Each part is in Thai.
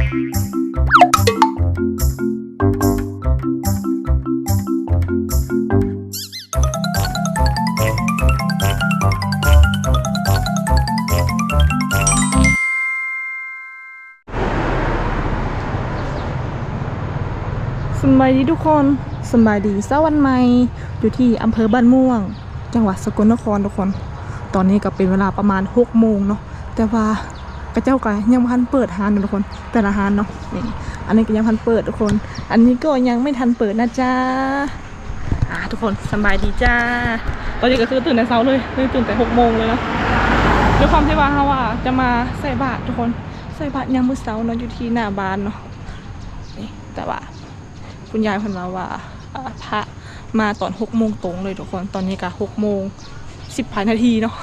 สบายดีทุกคนสบายดีเช้าวันใหม่อยู่ที่อำเภอบ้านม่วง จังหวัดสกลนครทุกคน ตอนนี้ก็เป็นเวลาประมาณ6โมงเนาะแต่ว่า กระเจ้าก็ยังบ่ทันเปิดร้านทุกคน แต่ละร้านเนาะนี่อันนี้ก็ยังทันเปิดทุกคน อันนี้ก็ยังไม่ทันเปิดนะจ๊ะอ่าทุกคนสบายดีจ้า ตอนนี้ก็คือตื่นแต่เช้าเลยตื่นแต่6โมงเลยเนาะด้วยความที่ว่าเขาว่าจะมาใส่บาตรทุกคน ใส่บาตรยามมื้อเช้าเนาะอยู่ที่หน้าบ้านเนาะนี่แต่ว่าคุณยายเพิ่นมาว่าพระมาตอนหกโมงตรงเลยทุกคน ตอนนี้ก็หกโมงสิบพันนาทีเนาะ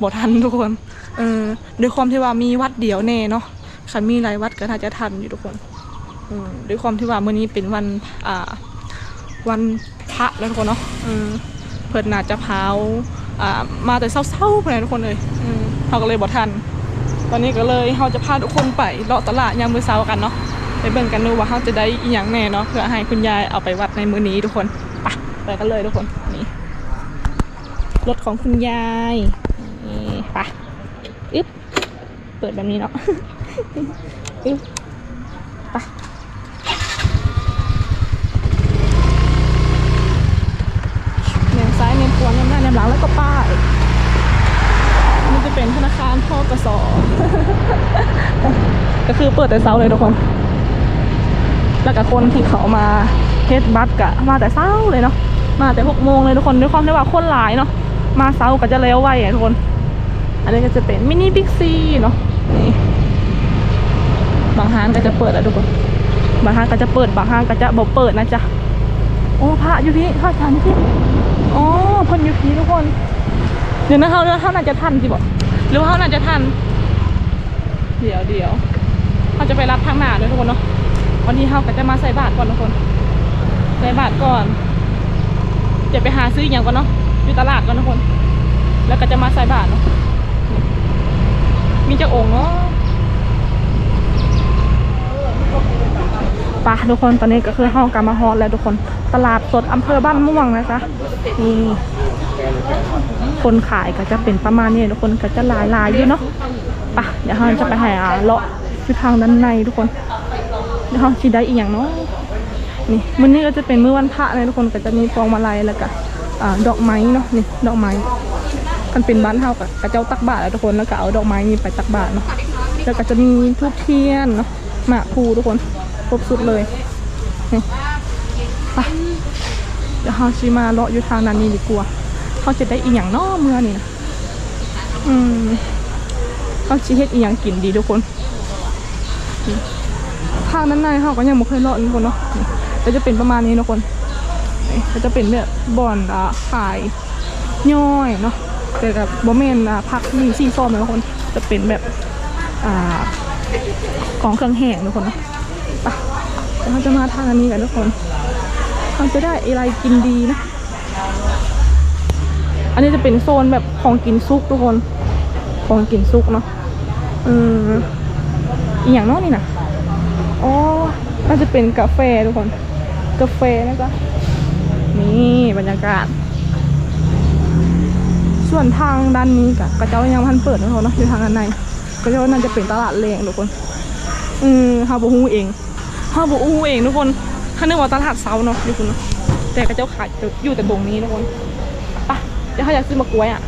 บ่ทันทุกคน เออด้วยความที่ว่ามีวัดเดียวแน่เนาะคันมีหลายวัดก็น่าจะทันอยู่ทุกคนเออด้วยความที่ว่าเมื้อนี้เป็นวันอ่าวันพระแล้วทุกคนเนาะเออเพิ่นน่าจะเผาอ่ามาแต่เช้าๆพุ่นน่ะทุกคนเลยเออเขาก็เลยบ่ทัน ตอนนี้ก็เลยเราจะพาทุกคนไปเลาะตลาดยามมื้อเช้ากันเนาะไปเบิ่งกันดูว่าเขาจะได้อีหยังแน่เนาะเพื่อให้คุณยายเอาไปวัดในมื้อนี้ทุกคนไปไปกันเลยทุกคนนี่รถของคุณยายนี่ไป เปิดแบบนี้เนาะอึ๊บไปเนียมซ้ายเนียมขวาเนียมหน้าเนียมหลังแล้วก็ป้ายนี่จะเป็นธนาคารทกสก็คือเปิดแต่เช้าเลยทุกคน แล้วก็คนที่เขามาเฮ็ดบัตรกะมาแต่เช้าเลยเนาะมาแต่หกโมงเลยทุกคนด้วยความที่ว่าคนหลายเนาะมาเช้าก็จะแล้วไวอะทุกคน อันนี้ก็จะเป็นมินิบิ๊กซีเนาะ นี่บางห้างก็จะเปิดแล้วทุกคนบางห้างก็จะเปิดบางห้างก็จะบ่เปิดนะจ๊ะโอ้พระอยู่พี่พระอาจารย์พี่อ๋อพนอยู่พี่ทุกคน เดี๋ยวนะเขาเขาน่าจะทันสิบอกหรือว่าเขาน่าจะทัน เดี๋ยวเดี๋ยวเขาจะไปรับทางหน้าด้วยทุกคนเนาะวันนี้เขาก็จะมาใส่บาตรก่อนทุกคนใส่บาตรก่อนจะไปหาซื้ออย่างก่อนเนาะอยู่ตลาดก่อนทุกคน แล้วก็จะมาใส่บาตรเนาะ มีเจ้าองค์เนาะปะทุกคนตอนนี้ก็คือเข้ากามาฮอดแล้วทุกคน ตลาดสดอำเภอบ้านม่วงนะคะนี่คนขายก็จะเป็นประมาณนี้ทุกคนก็จะหลายลายอยู่เนาะปะเดี๋ยวเราจะไปหาเลาะที่ทางด้านในทุกคนเดี๋ยวเราชีได้อีกอย่างเนาะนี่มื้อนี้ก็จะเป็นมื้อวันพระเลยทุกคนก็จะมีพวงมาลัยแล้วก็ดอกไม้เนาะนี่ดอกไม้ มันเป็นบ้านเฮากับกระเจ้าตักบาตแล้วทุกคนแล้วก็เอาดอกไม้นี้ไปตักบาตเนาะแล้วก็จะมีทูบเทียนเนาะหมากพูทุกคนครบสุดเลยนี่ไปเดี๋ยวเราชีมาเลาะอยู่ทางนั้นนี่ดีกว่าเขาจะได้อีกอย่างนาะเมื่อนี่นะอืมเขาชีเฮ็ดอีกอย่างกินดีทุกคนทางด้านในเขาก็ยังไม่เคยเลาะทุกคนเนาะนี่ก็จะเป็นประมาณนี้ทุกคนก็จะเป็นแบบบ่อนอ่าขายย่อยเนาะ แต่กับบอมเมนพักมีซีซอมนะทุกคนจะเป็นแบบอ่าของเครื่องแห้งทุกคนนะไปเดี๋ยวเราจะมาทางอันนี้กันทุกคนเราจะได้อะไรกินดีนะ อันนี้จะเป็นโซนแบบของกินซุกทุกคน ของกินซุกเนาะอืมอีกอย่างนอกนี่นะอ๋อน่าจะเป็นกาแฟทุกคน กาแฟนะจ๊ะนี่บรรยากาศ ส่วนทางด้านนี้กะกระเจ้ายังพันเปิดนะเขาเนาะอยู่ทางด้านในกระเจ้าน่าจะเป็นตลาดแรงทุกคน อืมฮาบูฮูเองฮาบูฮูเองทุกคนถ้านึกว่าตลาดเซาเนาะทุกคนเนาะแต่กระเจ้าขายอยู่แต่ตรงนี้ทุกคนไปะเดี๋ยวเขาอยากซื้อมะกล้วยอะ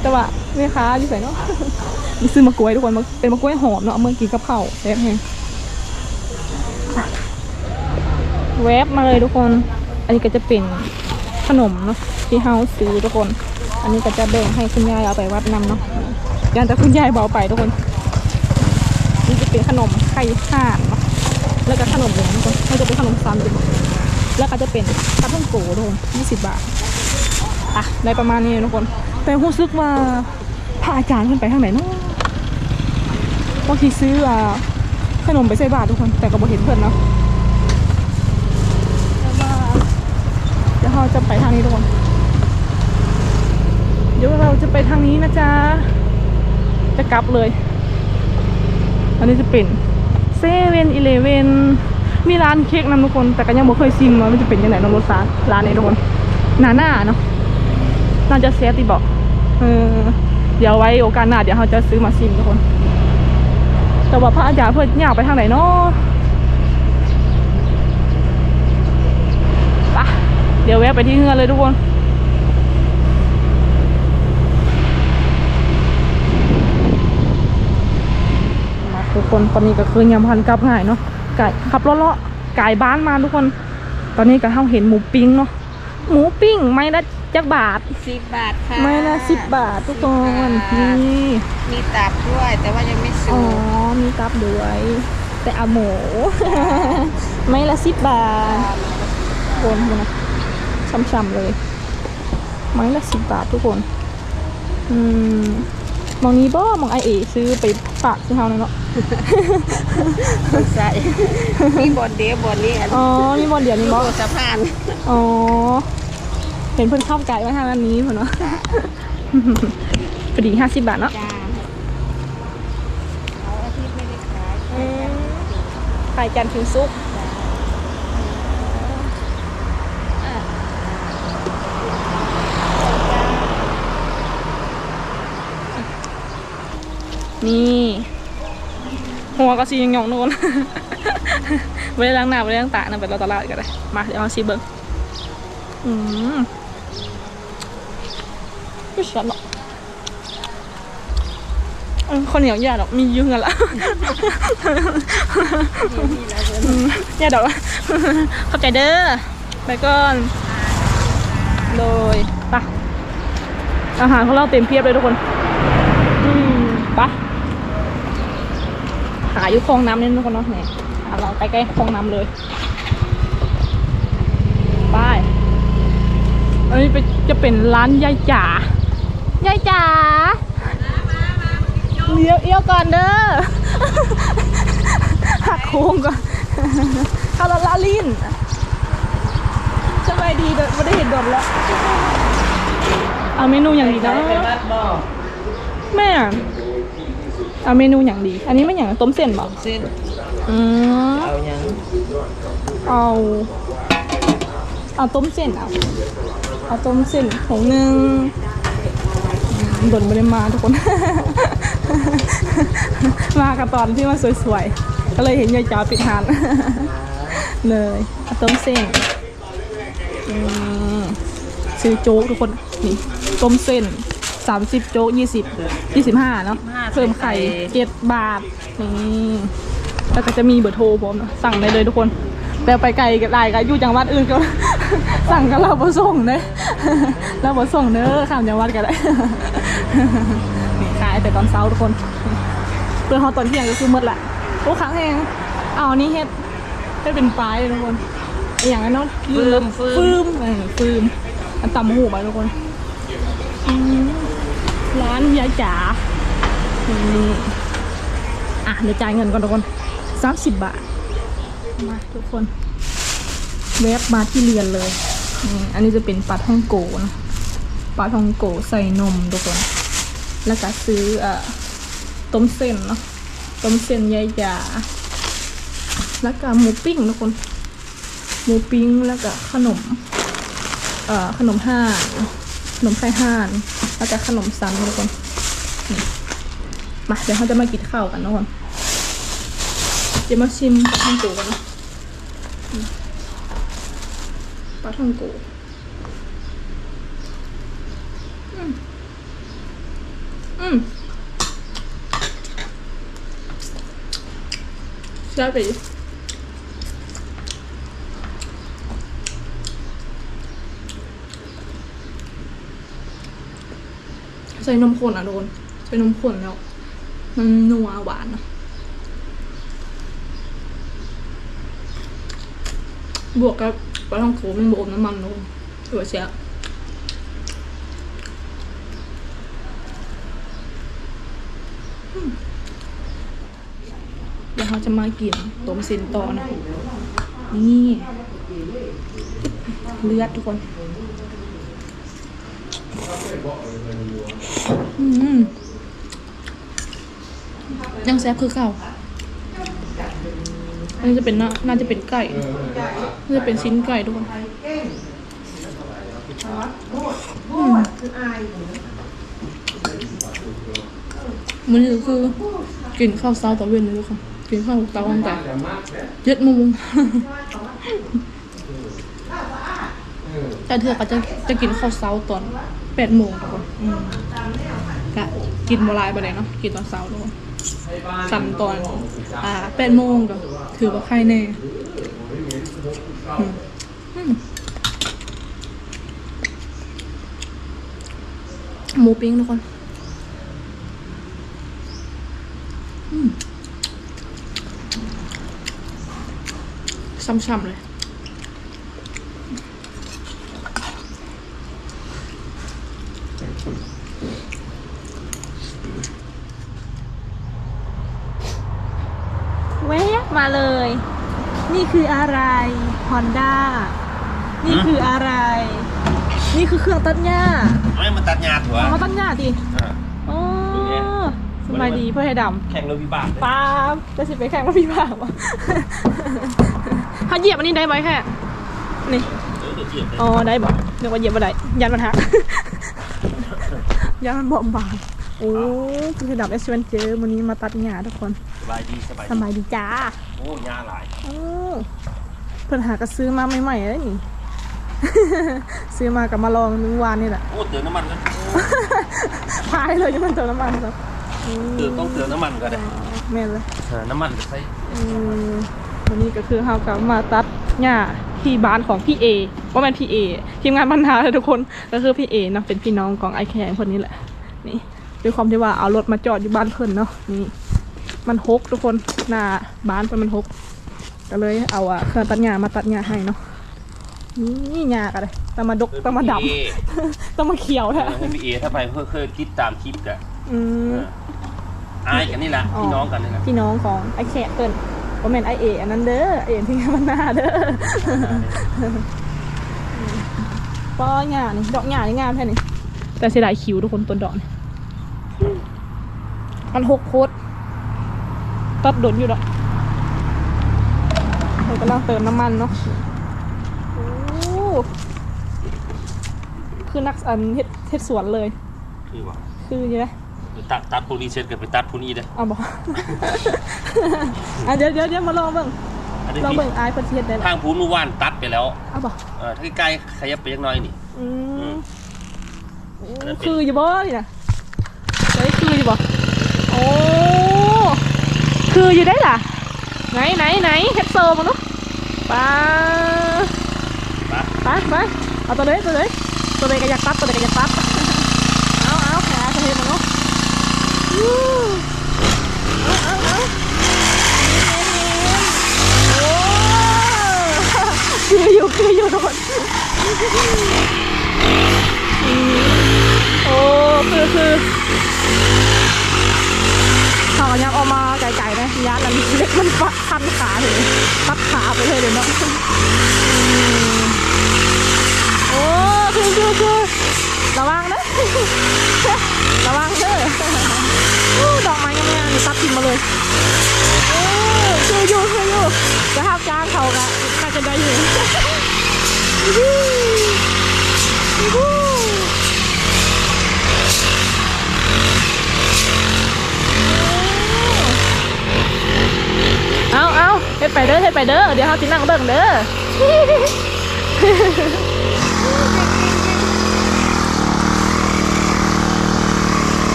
แต่ว่าแม่ค้าอยู่ไหนเนาะซื้อมะกล้วยทุกคนเป็นมะกล้วยหอมเนาะเมื่อกินกับข้าแซ่บแฮงแวบมาเลยทุกคน อันนี้ก็จะเป็นขนมเนาะที่เฮาซื้อทุกคน อันนี้ก็จะแบ่งให้คุณยายเอาไปวัดนำเนาะยันแต่คุณยายเบาไปทุกคน นี่จะเป็นขนมไข่ห่านเนาะแล้วก็ขนมเหลืองทุกคนก็จะเป็นขนมซันทุกคนแล้วก็จะเป็นกระท่องโกทุกคน20บาทอะได้ประมาณนี้ทุกคนแต่รู้สึกว่าพระอาจารย์ขึ้นไปทางไหนเนาะบางทีซื้อขนมไปใส่บาตรทุกคน แต่ก็บ่เห็นเพื่อนเนาะเดี๋ยวเราจะไปทางนี้ทุกคน เดี๋ยวเราจะไปทางนี้นะจ๊ะ จะกลับเลย อันนี้จะเป็นเซเว่นอีเลเวนมีร้านเค้กนำทุกคน แต่ก็ยังบ่เคยชิมว่ามันจะเป็นยังไงน้องรสชาร้านนี้ทุกคนหนาหน้าเนาะน่าจะแซ่บติบอกเออเดี๋ยวไว้โอกาสหน้าเดี๋ยวเราจะซื้อมาชิมทุกคน แต่ว่าพระอาจารย์เพิ่อนอยากไปทางไหนเนาะไปะเดี๋ยวแวะไปที่เฮือนเลยทุกคน ทุกคนตอนนี้ก็คือยำพันกลับง่ายเนาะไก่ขับรถเลาะไก่บ้านมาทุกคน ตอนนี้ก็เฮาเห็นหมูปิ้งเนาะหมูปิ้งไม่ละจักบาทสิบบาทค่ะไม่ละสิบบาททุกคนนี่มีตับด้วยแต่ว่ายังไม่สุอ๋อกมีกับด้วยแต่เอาหมูไม่ละสิบบาทโคนมันนะช่ำๆเลย ไม้ละสิบบาททุกคน อืม มองนี้บ่มองไอเอซื้อไปฝากที่เฮาเนาะใส่มีบอนเดียวบอนนี้อันอ๋อนี่บอลเดียวนี่โบบอสะพานอ๋อเห็นเพิ่นข้าวไก่มาทางอันนี้เพิ่นเนาะพอดีห้าสิบบาทเนาะจ้าเขาอาทิตย์ไม่ได้ขายไข่จันทร์ถึงซุป นี่ หัวก็สีหยองโน่นไม่ได้ล้างหน้าไม่ได้ล้างตานะเป็นเราตลาดกันเลยมาเดี๋ยวเอาชิมเบิ้งอืมไม่ชัดหรอกเออคนเหนียวยาดอกมีอยืงกันละอืมอย่าดอกเข้าใจเด้อไปก่อนเลยไปะอาหารของเราเต็มเพียบเลยทุกคน อืมไปะ หาอยู่คลองน้ำนี่ทุกคนเนาะเนี่ยหาเราใกล้ๆคลองน้ำเลยไปอันนี้เป็นจะเป็นร้านยายจ๋ายายจ๋าเลี้ยวเอี้ยวก่อนเด้อหักโค้งก่อนเอาละลาลินสบายดีเด้อไม่ได้เห็นโดนแล้วเอาเมนูอย่างดีนะแม่ เอาเมนูอย่างดี อันนี้ไม่อย่างต้มเส้นบอกเส้นอืมเอายังเอา เอาต้มเส้นเอา เอาต้มเส้นถุงหนึ่งอืมโดนไม่ได้มาทุกคน มากับตอนที่มาสวยๆ ก็เลยเห็นยายจ๋าปิดหานเลยเอาต้มเส้นอืมซื้อโจ๊กทุกคน นี่ ต้มเส้น สามสิบโจ๊กยี่สิบยี่สิบห้าเนาะเพิ่มไข่ เจ็ดบาทนี่แล้วก็จะมีเบอร์โทรผมนะสั่งได้เลยทุกคนแต่ไปไกลก็ได้ก็อยู่จังหวัดอื่นก็ สั่งกับเราบ่ส่งเด้ เราบ่ส่งเด้อข้ามจังหวัดก็ได้ นี่ขายแต่ตอนเช้าทุกคน เพื่อเขาตอนเที่ยงก็คือหมดแหละโอ้ครั้งเองเอาอันนี้เฮ็ดเฮ็ดเป็นปลายเลยทุกคนอหย่างนั้นเนาะฟืมฟืฟืมมเออฟืมอันตำหูไปทุกคนอืม ร้านยายจ๋านี่อะเดี๋ยวจ่ายเงินก่อนทุกคนสามสิบบาท มาทุกคนเว็บมาที่เรียนเลยอันนี้จะเป็นปลาท่องโกนะปลาท่องโกใส่นมทุกคน แล้วก็ซื้ออ่อต้มเส้นเนาะต้มเส้นยายจ๋าแล้วก็หมูปิ้งทุกคน หมูปิ้งแล้วก็ขนม เอ่อขนมห่านขนมไข่ห่าน แล้วก็ขนมซันทุกคนมาเดี๋ยวเขาจะมากินข้าวกันทุกคนเดี๋ยวมาชิมปลาท่องโกกันนะปลาท่องโกอืมอืมแซ่บไป ดิใส่นมข้นอะโดนใส่นมข้นแล้ว มันนัวหวานอะบวกกับปลาท่องโขมันบวกน้ำมันโดนถือว่าเสียเดี๋ยวเขาจะมากินต้มเส้นต่อนะ นี่ เลือดทุกคน ยังแซ่บคือเก่าอันนี้จะเป็นน่าน่าจะเป็นไก่น่าจะเป็นชิ้นไก่ทุกคนอืมมันนี่ก็คือ กินข้าวเช้าตอนเย็นเลยทุกคนกินข้าวเช้าตั้งแต่เจ็ดโมงแต่เธอก็จะจะกินข้าวเช้าตอน แปดโมงทุกคนอืมกะกินโบราณไปไหนเนาะกินตอนเช้าทุกคนสั่นตอน อ่าแปดโมงก็ถือว่าใครแน่หมูปิ้งทุกคนช่ำๆเลย แวะมาเลย นี่ คืออะไร Honda นี่คืออะไร นี่คือเครื่องตัดหญ้าไม่มาตัดหญ้าถั่วเอามาตัดหญ้าดิอ่าโอ้สบายดีเพื่อให้ดำแข่งรถวิบากเลยป้าบจะสิไปแข่งรถพี่บ้างวะถ้าเหยียบอันนี้ได้ไหมแค่นี่เออเดี๋ยวเหยียบเลยอ๋อได้บ่เดี๋ยวว่าเหยียบบ่ได้ยันมันหักยันมันบอมบางโอ้คือให้ดำเอสเวนเจอร์วันนี้มาตัดหญ้าทุกคนสบายดีสบายสดีบายดีจ้า โอ้หญ้าหลายโอ้เพิ่นหากระซื้อมาใหม่ๆเลยนี่ ซื้อมากับมาลองนึงวานนี่แหละโอ้เติมน้ำมันนะพายเลยจะมันเติมน้ำมันครับอืมเติมต้องเติมน้ำมันก็ได้แม่นเลยเออน้ำมันก็ใส่อืมวันนี้ก็คือเฮากลับมาตัดหญ้าที่บ้านของพี่เอว่าแม่นพี่เอทีมงานบรรณาเลยทุกคนก็คือพี่เอเนาะเป็นพี่น้องของไอแคนคนนี้แหละนี่ด้วยความที่ว่าเอารถมาจอดอยู่บ้านเพิ่นเนาะนี่ มันหกทุกคนหน้าบ้านเพิ่นมันหกก็เลยเอาอะเครื่องตัดหญ้ามาตัดหญ้าให้เนาะนี่หญ้ากันเลยต้องมาดกต้องมาดพี่เอำต้องมาเขียวเอแท้อให้พี่เอถ้าไปเพื่อเคยคิดตามคลิปกะอืเอมออายกันนี่แหละพี่น้องกันนี่แหละพี่น้องของไอแขกเพิ่นว่าแม่นไอเออันนั้นเด้อไอเอ็นที่งานบรรณาเด้อป้อหญ้านี่ดอกหญ้านี่งามแค่นี้แต่เสียดายคิวทุกคนต้นดอกนี่มันหกโคตร ตัดดนอยู่ดอกเรากำลังเติมน้ำมันเนาะโอ้คือนักอันเฮ็ดเฮ็ดสวนเลย คือว่าคือใช่ไหมตัดตัดพวกนี้เสร็จกันไปตัดพวกนี้เด้อเอาบอกอะเดี๋ยวเดี๋ยวเดี๋ยวมาลองเบิ่งอันนี้ลองพี่เบิ่งอายเพิ่นสิเฮ็ดได้ละทางพูนเมื่อวานตัดไปแล้วเอาบอกเออถ้าใกล้ๆขยับไปยังน้อยนี่อืมอันนั้นเป็นคืออยู่บ่นี่นะเฮ้ยคืออยู่บ่โอ้ คืออยู่ได้ล่ะ ไหนไหนไหนเฮ็ดโซมาเนาะไปปะไปไปเอาตัวเลยตัวเลยตัวเลยก็อยากตัดตัวเลยก็อยากตัดเอาเอาแผลตัวเลยมาเนาะอู้เอาเอาเอาโอ้คืออยู่คืออยู่ทุกคนโอ้คือคือเขาก็ ยังเออกมาไกลๆนะยานั้นเล็กมันปัดพันขาถึงปัดขาไปเลยเดี๋ยวเนาะโอ้คือคือคือระวังนะระวังเด้ออู้ดอกไม้งามๆตัดทิ้งมาเลยโอ้คืออยู่คืออยู่จะห้ามจ้างเขากะน่าจะได้อยู่ วู้วู้ เอาเอาเฮ็ด ไปเด้อเฮ็ดไปเด้อ เดี๋ยวเขาสินั่งเบิ่งเด้อ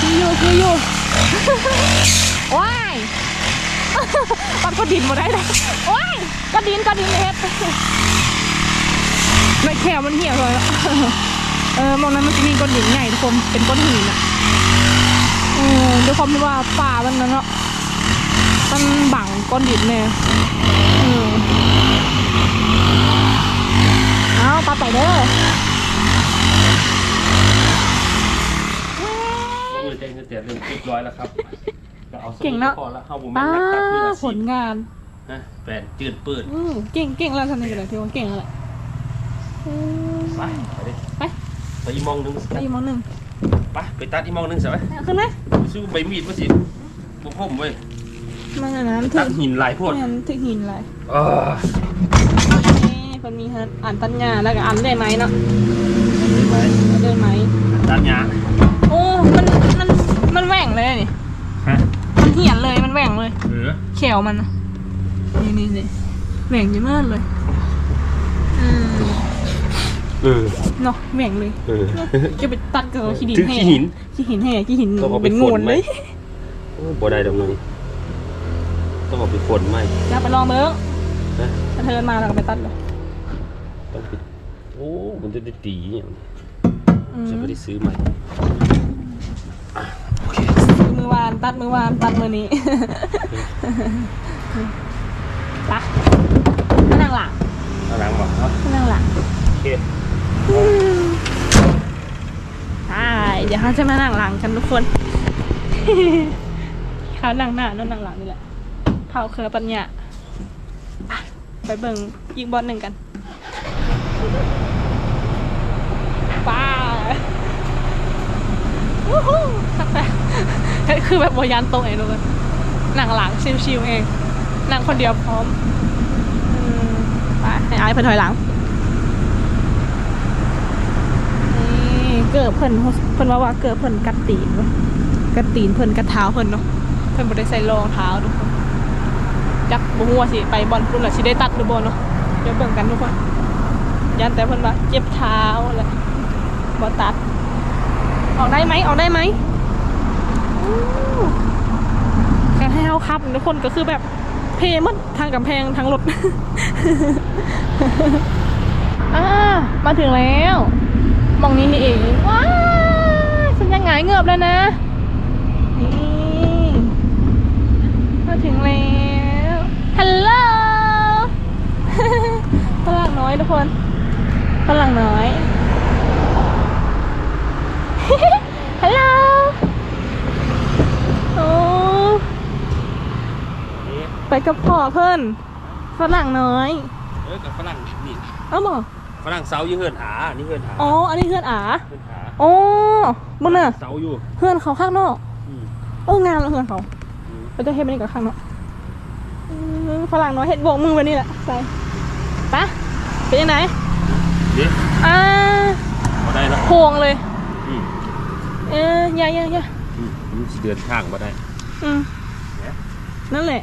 คืออยู่คืออยู่ว้ายปัดกระดินมาได้เลยว้ายกระดินกระดินเฮ็ดไม่แค่มันเหี่ยวเลยอะ เออมองนั้นมันจะมีก้อนหินใหญ่ทุกคนเป็นก้อนหินอะเออด้วยความที่ว่าป่ามันนั้นเนาะมันบังก้อนหินแน่เออเอาปลาไปเด้อมือแจ้งเตือนเรื่องเรียบร้อยแล้วครับก็เอาสมุดเก่งเนาะพอแล้วเข้าบุมป้านักตัดมืออาผชีพลงานนะแฟนจืดปืดอืมเก่งเก่งแล้วทำไงกันเลยที่ว่าเก่งแล้วแหละอืมไปไปดิ ไปไปอีกมองหนึงไปอีกมองหนึ่งไปไปตัดอีกมองหนึงใช่ไหมเอาขึ้นไหมซื้อใบมีดมาสิบุกผมเว้ยมันอันนั้นถึตัดงหินหลายโพดมันถึงหินเลยเออนี่คนมีฮันอ่านตัญญาแล้วก็อ่านได้ไหมเนาะได้ไหมเดินไหมตัดหญ้าโอ้มันมันมันแหว่งเลยนี่ฮะมันเหี่ยนเลยมันแหว่งเลย เออแขวมันน่ะนี่นี่นี่แหว่งเยอะมากเลยอืม เออเนาะแหว่งเลยเออ จะไปตัดกับขี้ดินถึงแห่ขี้หินขี้หินแห่ขี้หินต้องเอาไปเป็นงูนฝนไหมเลยโอ้บ่ได้ดอกนึงต้องเอาไปฝนไหมจะไปลองเบิ้งนะถ้าเธอมาเราก็ไปตัดเลยต้องไปโอ้มันจะได้ตีอย่างนี้อืมจะไม่ได้ซื้อใหม่ซื้อมือวานตัดมือวานตัดมือนี้ ไปะมานั่งหลังเอาหลังบอกเนาะมานั่งหลังโอเค ใช่เดี๋ยวเขาจะมานั่งหลังกันทุกคนเขานั่งหน้านั่นนั่งหลังนี่แหละเผาเครือปัญญาไปเบิ่งอีกบอลหนึ่งกันป้าวู้ฮู้คือแบบบยานโตะเองเลยนั่งหลังชิวๆเองนั่งคนเดียวพร้อมไปให้อายเพิ่นถอยหลัง นี่ เกิดเพิ่นเพิ่นว่าว่าเกิดเพิ่นกัดตีนเว้ยกัดตีนเพิ่นกัดเท้าเพิ่นเนาะเพิ่นบ่ได้ใส่รองเท้าทุกคนจักบ่ฮู้ว่าสิไปบอลพุ่นล่ะสิได้ตัดหรือบ่เนาะเดี๋ยวเบิ่งกันทุกคนยันแต่เพิ่นว่าเจ็บเท้าแหละบ่ตัด ออกได้ไหมออกได้ไหมอู้แค่ให้เฮาขับทุกคนก็คือแบบเพหมดทางกำแพงทางรถอ่ามาถึงแล้ว มองนี้นี่เองว้าวฉันยังหงายเงือบแล้วนะ นี่มาถึงแล้วฮัลโหลฝรั่งน้อยทุกคนฝรั่งน้อยฮัลโหลโอ้นี่ไปกับพ่อเพิ่นฝรั่งน้อย เออกับฝรั่งนี่เอ้าบอก ฝรั่งเซาอยู่เฮือนหานี่เฮือนหาอ๋อ อันนี้เพื่อนอาเฮือนหาอ๋อมึงน่ะเซาอยู่เพื่อนเขาข้างนอก อืมเอองามแล้วเพื่อนเขาอืมเราจะเฮ็ดไปนี่กับข้างนอกอืมฝรั่งน้อยเฮ็ดโบกมือไปนี่แหละใส่ปะเป็นยังไงเดี๋ยวอ่าบ่ได้แล้วโพงเลย อืมเออย่าย่าย่าอืมมันสิเดินทางบ่ได้อืม เนี่ยนั่นแหละ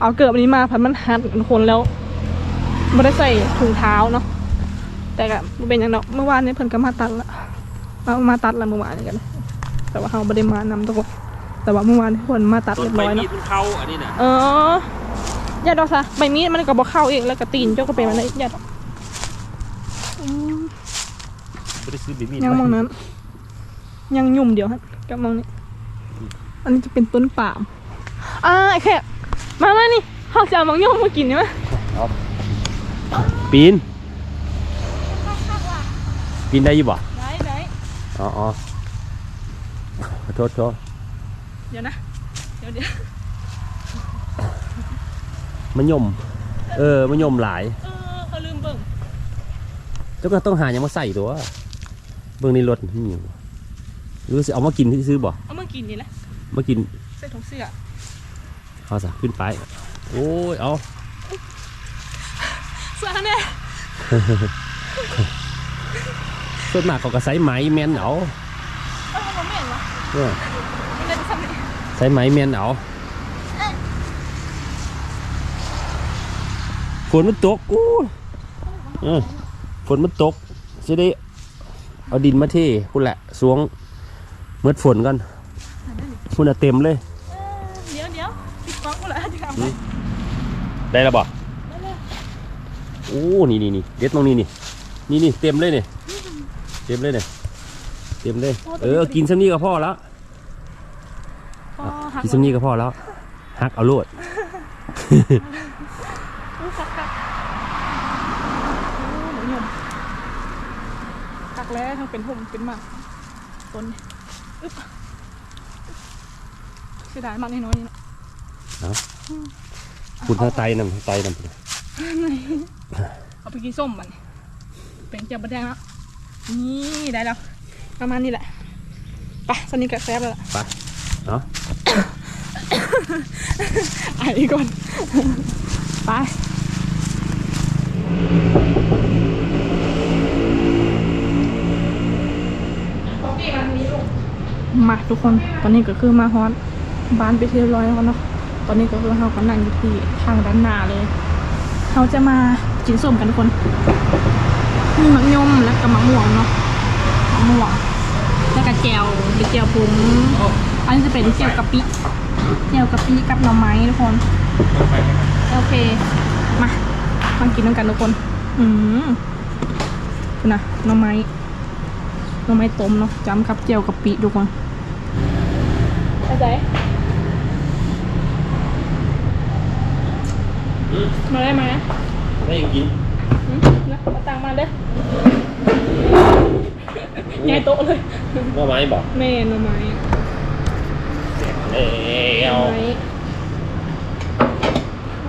เอาเกิดวันนี้มาพันมันหัดคนแล้ว ไม่ได้ใส่ถุงเท้าเนาะแต่ก็บ่เป็นอย่างเนาะเมื่อวานนี้เพิ่นก็มาตัดละเอามาตัดละเมื่อวานนี้กันแต่ว่าเขาไม่ได้มานำทุกคนแต่ว่าเมื่อวานที่เพิ่นมาตัดต้นเรียบไม้ร้อยมีเนาะดมันเข้าอันนี้น่ะเอออย่าดอกซะใบมีดมันก็บอกเข้าเองแล้วก็ตีนเจ้าก็เป็นมันได้อย่าดอกอืมบ่ได้ซื้อใบมีดยังมองนั้น ยังยุ่มเดียวฮะกับมองนี้อันนี้จะเป็นต้นปาล์มอ่าไอ้แค่มามานี่เขาจะเอามองยุ่มมากินใช่ไหมเอา ปีน ปีนได้อยู่บ่ได้ได้อ๋ออ๋อขอโทษโทษเดี๋ยวนะ เดี๋ยวเดี๋ยวมันยม เออมันยมหลาย เออเขาลืมเบิ่งเจ้าก็ต้องหาหยังมาใส่ตัว เบิ่งในรถนี่อยู่หรือสิเอามากินที่ซื้อบ่เอามากินนี่แหละมากินใส่ถุงเสื้อเอาซะขึ้นไป โอ้ย เอา เสื้อเนี่ยส่วนมากเขาก็ใส่ไหมแมนเอาเออมันไม่เห็นวะเออมันเลยจะทำไงใส่ไหมแมนเอาฝนมันตกอู้เออฝนมันตกจะได้เอาดินมาเทพุ่นแหละสวงเมื่อฝนก่อนพุ่นน่ะเต็มเลยเออเดี๋ยวเดี๋ยวปิดกล้องกูแล้วจะทำไงได้แล้วบ่ได้เลย โอ้นี่นี่นี่เด็ดตรงนี้นี่นี่นี่เต็มเลยนี่เต็มเลยเนี่ยเต็มเลย เออกินสักนี้ก็พอแล้วพอหักกินสักนี้ก็พอแล้วฮักเอาโลดอู้คักคักอู้หมูหยมคักแล้วทั้งเป็นหุ่มเป็นหมากต้นนี่อึ๊บเสียดายมากน้อยๆนี่นะคุณถ้าไตนำไตนำ เอาไปกินส้มมันเป็นเจียวบะแดงแล้วนี่ได้แล้ว ประมาณนี้แหละไปสนิทกับแซบแล้วล่ะไปเนาะไอ้ก่อนไปมาทุกคน ตอนนี้ก็คือมาฮอนบ้านไปที่เรียบร้อยแล้วเนาะ ตอนนี้ก็คือเรากำลังอยู่ที่ทางด้านหน้าเลย เขาจะมากินส้มกันทุกคนมีมะยมแล้วก็มะม่วงเนาะมะม่วงแล้วก็แจวเป็นแจวผงอันนี้จะเป็นแจวกะปิแจวกะปิกับหน่อไม้ทุกคนโอเคมามากินด้วยกันทุกคน อืมดูนะหน่อไม้หน่อไม้ต้มเนาะจำกับเจียวกะปิทุกคนเข้าใจ มาได้ไหมนะได้ยังกินอืมนะเอาตังค์มาเด้อใหญ่โต๊ะเลยว่าไม้บอกแม่หน่อไม้เอ้หน่เอาอไม้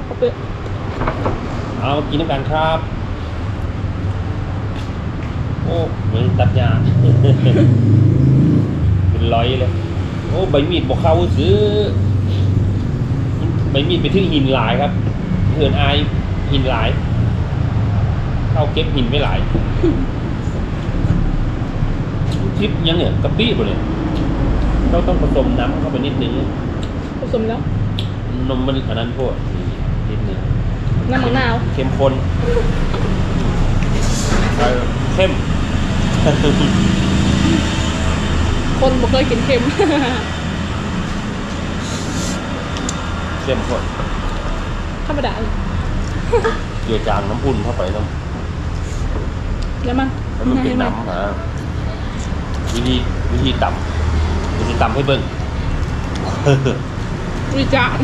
เอาเปลือกเอามากินด้วยกันครับ โอ้เหมือนตัดยางเป็นร้อยเลย โอ้ใบมีดบอกเข้าซื้อ ใบมีดไปถึงหินหลายครับ เพื่อนอายหินหลายเข้าเก็บหินไม่หลายคลิปยังเนี่ยกะปิบ่เนี่ยเราต้องผสมน้ำเข้าไปนิดนึงผสมแล้ว นมมันอันนั้นพวกนิดนึงน้ำมะนาวเข้มข้นเออเข้มคนบ่เคยกินเค็มเข้มข้น ธรรมดาเลยเกี่ยวจางน้ำพุ่นเข้าไปน้แล้วมันำแล้วมันเป็นน้ำนะวิธีวิธีต่ำวิธีต่ำให้เบิ่งวิจารณ์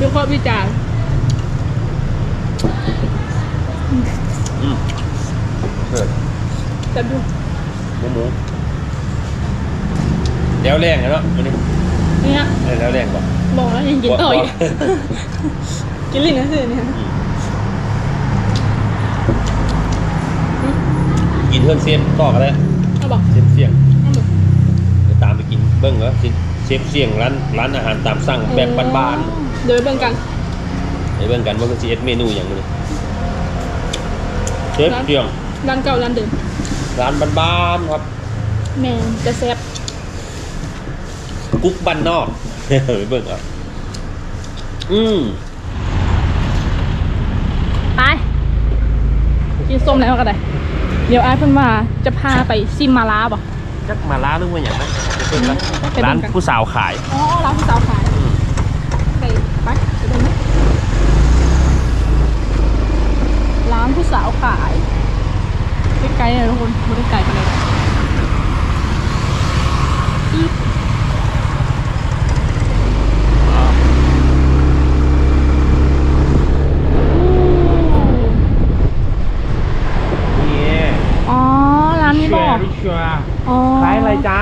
ดูข้อวิจารณ์อืมเกิดจะดูหมูหมูแล้วแรงอะเนาะวันนี้เนี่ยเออแล้วแรงป่ะ บอกแล้วยังกินต่ออีกกินลิ้นนะสิเนี่ยกินเพื่อนเซียนต่อกันแล้วเอาบอกเชฟเสี่ยงเอาบอกเดี๋ยวตามไปกินเบิ้งเหรอเชฟเสี่ยงร้านร้านอาหารตามสั่งแบบบ้านเดี๋ยวไปเบิ่งกันๆไปเบิ้งกันว่ามันจะเอ็ดเมนูอย่างนี้เชฟเสี่ยงร้านเก่าร้านเดิมร้านบ้านๆครับแม่จะแซ่บ กุ๊กบ้านนอกไปเบิ้งเอะอืมไปกินส้มแล้วก็ได้ เดี๋ยวไอ้ายเพิ่นว่าจะพาไปซิมมาลาบ่จักมาล้าหรือว่าอย่างนั้นไปเบิ้งกันไปเบิ่งกันร้านผู้สาวขาย อ๋อร้านที่สาวขายไปไปไปดูนะร้านผู้สาวขายใกล้ๆเลยทุกคนไม่ได้ไกลกันเลยอีก นี่ อ๋อ ร้านนี้บอก ริชัว อ๋อขายอะไรจ๊ะ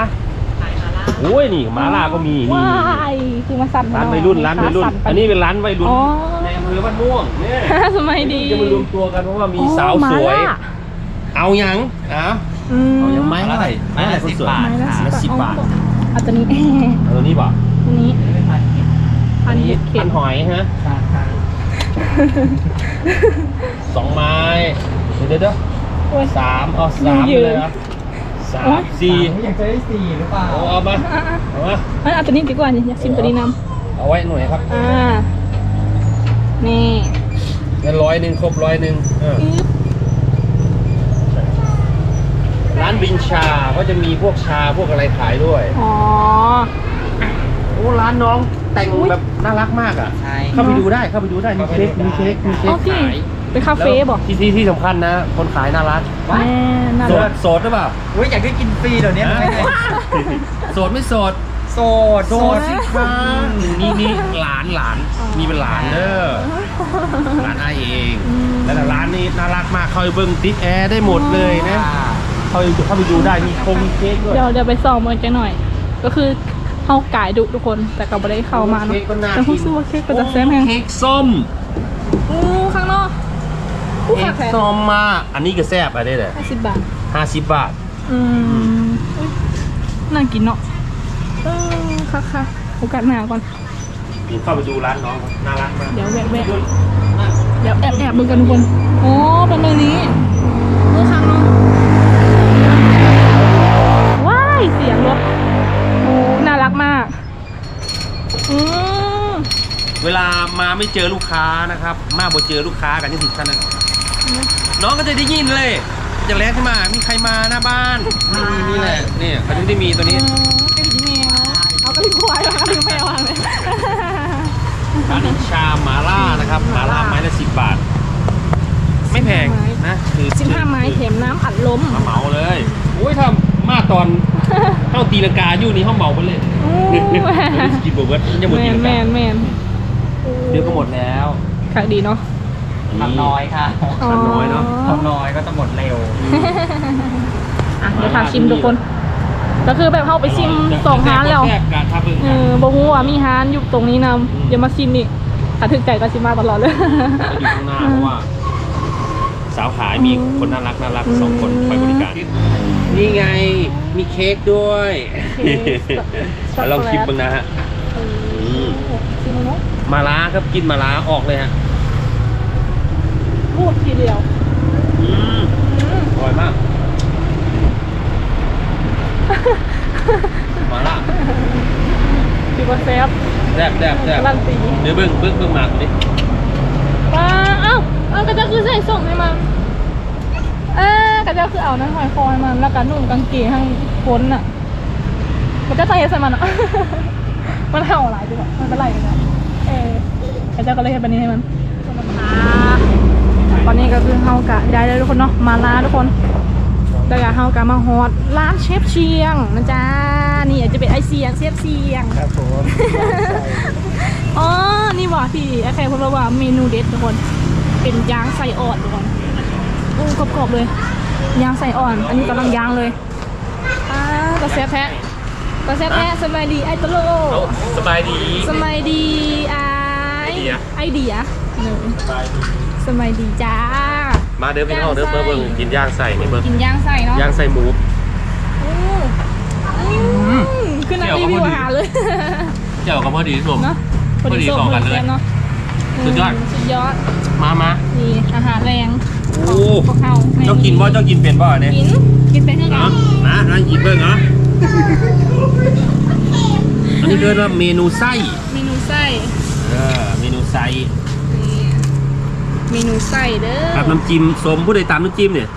โอ้ยนี่มาล่าก็มีนี่ว้ายคือมาสั่นร้านวัยรุ่นร้านวัยรุ่นขาสั่ไปอันนี้เป็นร้านวัยรุ่นอ๋อในอำเภอบ้านม่วงเนี่ยสมัยดีจะมารวมตัวกันเพราะว่ามีอ๋อสาวสวยมาล่ะเอายังเอาอืมเอายังไม้เท่าไหร่ไม้อะไรคนสวยไม้ละไม้สิบบาทเอาตัวนี้เอาตัวนี้ป่ะตัวนี้อันนี้เข็พัมนหอยฮะสองไม้เดี๋ยวเดี๋ยวเดี๋ยวโอ้ยสามเอาสามยืนเลยเหรอ สาโอ๊มยสี่อยากจะได้สี่หรือเปล่าเอาเอามาเอามาเอ้ยเอาตัวนี้ดีกว่านี่อยากชิมตัวนี้นเอาไว้หน่อยครับำอ่า นี่เงินร้อยหนึ่งครบร้อยหนึ่งเอออึ๊บร้านบินชาก็จะมีพวกชาพวกอะไรขายด้วยอ๋อ โอ้ร้านน้องแต่งแบบน่ารักมากอะ ใช่ เข้าไปดูได้เข้าไปดูได้มีเค้กมีเค้กมีเค้อ๋อกพี่ขาย เป็นคาเฟ่บอกที่ที่ที่สำคัญนะ คนขายน่ารักแม่น่าโสรัดกโสดหรือเปล่าอุ้ยอยากได้กินฟรีเดี๋ยวนี้ทำไงเนี่ยโสดไม่โสดโสดโสดสิคะนี่นี่หลานหลานมีเป็นหลานเด้อหลานไอายเองอืมแล้วแต่ร้านนี้น่ารักมากเข้าไปเบิ้งติดแอร์ได้หมดเลยนะอ่าเข้าไปเข้าไปดูได้มีคงมีเค้กด้วยเดี๋ยวเดี๋ยวไปส่องมันกันหน่อย ก็คือเข้ากายดุทุกคนแต่ก็ไม่ได้เข้ามาเนาะเค้กก็น่าแต่กิผู้ซื้อว่าเค้กก็จะแซ่บแฮงเค้กส้มอู้ข้างนอกอู้ เอ็ค่ะกแพงซอมมาอันนี้ก็แซ่บอันนี้แหละห้าสิบบาทห้าสิบบาท อืมอุ๊ยน่ากินเนาะเออค่ะค่ะโอกาสหน้าก่อนเข้าไปดูร้านน้องครับน่ารักมากเดี๋ยวแวะแวะเดี๋ยวแอบแอบดูกันทุกคนโอ้เป็นแบบนี้เออครั้งเนาะว้ายเสียงรถโอ้น่ารักมากอืมเวลามาไม่เจอลูกค้านะครับ มาบ่เจอลูกค้ากันที่สิบท่านนั้น น้องก็จะได้ยินเลยจากแรกขึ้นมา มีใครมาหน้าบ้านนี่นี่แหละนี่เขาถึงได้มีตัวนี้เออกระดิ่งแมวเอากระดิ่งควายมากระดิ่งแมวมาเลยร้านนี้ชาหมาล่านะครับหมาล่าไม้ละสิบบาท ไม่แพงนะคือสิบห้าไม้แถมน้ำอัดลมมาเหมาเลยโอ้ยทำมาตอนเท่าตีลังกาอยู่นี่ห้องเหมาไปเลยโอ้กินบวชยังหมดแมตีนลังแมกานแมนเดี๋ยวก็หมดแล้วค่ะดีเนาะ ทำน้อยค่ะทำน้อยเนาะ ทำน้อยก็จะหมดเร็วอะเดี๋ยวพาชิมทุกคน ก็คือแบบเข้าไปชิมสองฮานแล้วแซ่บการทับเบิ่งเอกันอบอกว่ามีฮานอยู่ตรงนี้นำเดี๋ยวมาชิมนี่ถ้าถึงใจก็ชิมมาตลอดเลยอยู่ข้างหน้าเพราะว่า สาวขายมีคนน่ารักน่ารักสองคนคอยบริการนี่ไงมีเค้กด้วยเค้กช็อกโกแลตลองชิมบ้างนะฮะอืมชิมเนาะมาล้าครับกินมาล้าออกเลยฮะ พูดทีเดียวอืมอร่อยมากมาล่าคือว่าแซ่บแซ่บแซ่บแซ่บการันตีเดี๋ยวเบิ้งเบิ้งเบิ้งหมากตัวนี้ว้าเอ้าเอ้าก็จะคือใส่ส่งให้มันเออก็จะคือเอานั่นหอยคอให้มันแล้วก็นุ่งกางเกงให้พ้นอะมันจะใส่ใส่มันอะมันเห่าหลายจังหวะมันเป็นไรกันนะเออไอ้เจ้าก็เลยให้แบบนี้ให้มันตอ นนี้ก็คือเฮากะได้เลยทุกคนเนาะมาลาทุกคนได้กะเฮากะมาฮอดร้านเชฟเชียงนะจ๊ะนี่อาจจะเป็นไอเสียงเชฟเชียงครับผมอ๋อนี่ว่าที่ไอ้แขกพูดว่าเมนูเด็ดทุกคน เป็นยางใส่อ่อนทุกคนโอ้กรอบๆเลยยางใส่อ่อน อันนี้กำลังยางเลยอ่ากระแซบแพะกระแซบแพะสบายดีไอตะโลเอาสบายดีสบายดีไอไอเดียไอเดียหนึ่ง สบายดีสบายดีจ้า มาเด้อพี่น้องเด้อย่างไส้เบิ่งเบิ่งกินย่างใส่นี่เบิ่งกินย่างใส่เนาะย่างใส่หมูโอ้อืมขึ้นนักรีวิวอาหารเลยเจ้าก็พอดีสมเนาะพอดีเข้ากันเลยเนาะสุดยอดมสุดยอดมามานี่อาหารแรงโอ้พวกเขาเจ้ากินบ่เจ้ากินเป็นบ่เนี่ยกินกินเป็นยังไงเนาะมานะหยิบเบิ่งเนาะอันนี้เกิดว่าเมนูไส้เมนูไส้เออเมนูไส้นี่ เมนูไส้เด้อกับน้ำจิ้มสมผู้ใดตามน้ำจิ้มเนี่ย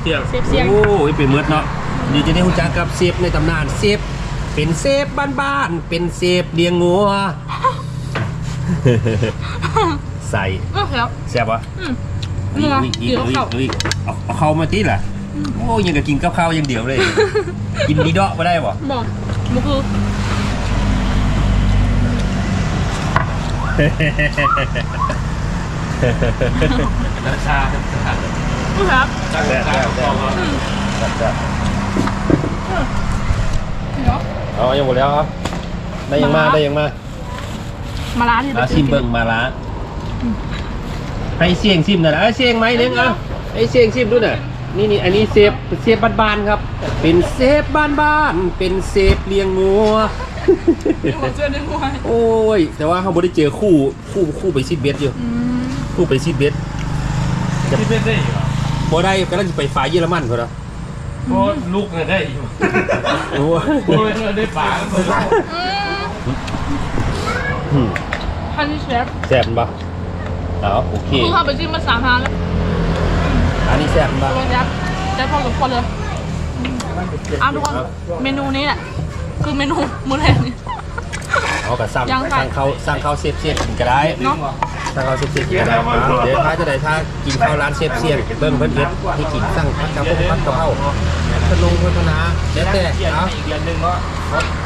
เสียงเสียงโอ้ยเป็นเมือดเนาะเดี๋ยวจะได้รู้จักกับเซฟในตำนานเซฟเป็นเซฟบ้านๆเป็นเซฟเลี้ยงงัวใส่ก็ครับแซ่บวะอืมอีกนัวอีกอีเดี๋ยวกอีเข้ากอีกเอาเอาเข้ามาที่ล่ะโอ้ยยังกับกินกับข้าวอย่างเดียวเลย กินดีเดาะมาได้บ่บอกมั นคือน้ำชาผู้ครับแซ่บแซ่บแซ่บแซ่บเนาะเอายังหมดแล้วครับ ได้ยังมาได้ยังมามาร้านที่มาซิมเบิ่งมาละให้เสียงซิมหน่อยนะเอ้ยเสียงไหมเล้งเอาให้เสียงซิมดูหน่อยนี่นี่อันนี้เซฟเซฟบ้านๆครับ เป็นเซฟบ้านๆเป็นเซฟเลี้ยงงัวหัวเจือในหัวโอ้ย แต่ว่าเขาบ่ได้เจอคู่คู่คู่ไปซิดเบสอยู่ อืมคู่ไปซิดเบสที่เป็นได้อยู่อะบ่ได้กำลังจะไปฝ่ายเยอรมันเขาเนาะโอ้ลูกเนี่ยได้อยู่โอ้ยโอ้ยเนี่ยได้ปากเลยอืมพันเชฟแซ่บปะเอาโอเคคือเข้าไปจิ้มมาสามทางแล้วอันนี้แซ่บปะตัวยัดได้พอกับคนเลยเอาทุกคนเมนูนี้แหละ คือเมนูมื้อแรกนี่ เอากับสั่งยังค่ะสั่งเขาสั่งเขาเซฟเซียนกินก็ได้เนาะ ถ้าเขาสิบสิบเดี๋ยวถ้าจะได้ถ้ากินข้าวร้านเชฟเซียนเบิ้งเพิ่นเฮ็ดให้กินสั่งพักกะเพราผัดกะเพราขนมโฆษณาแล้วแต่เอา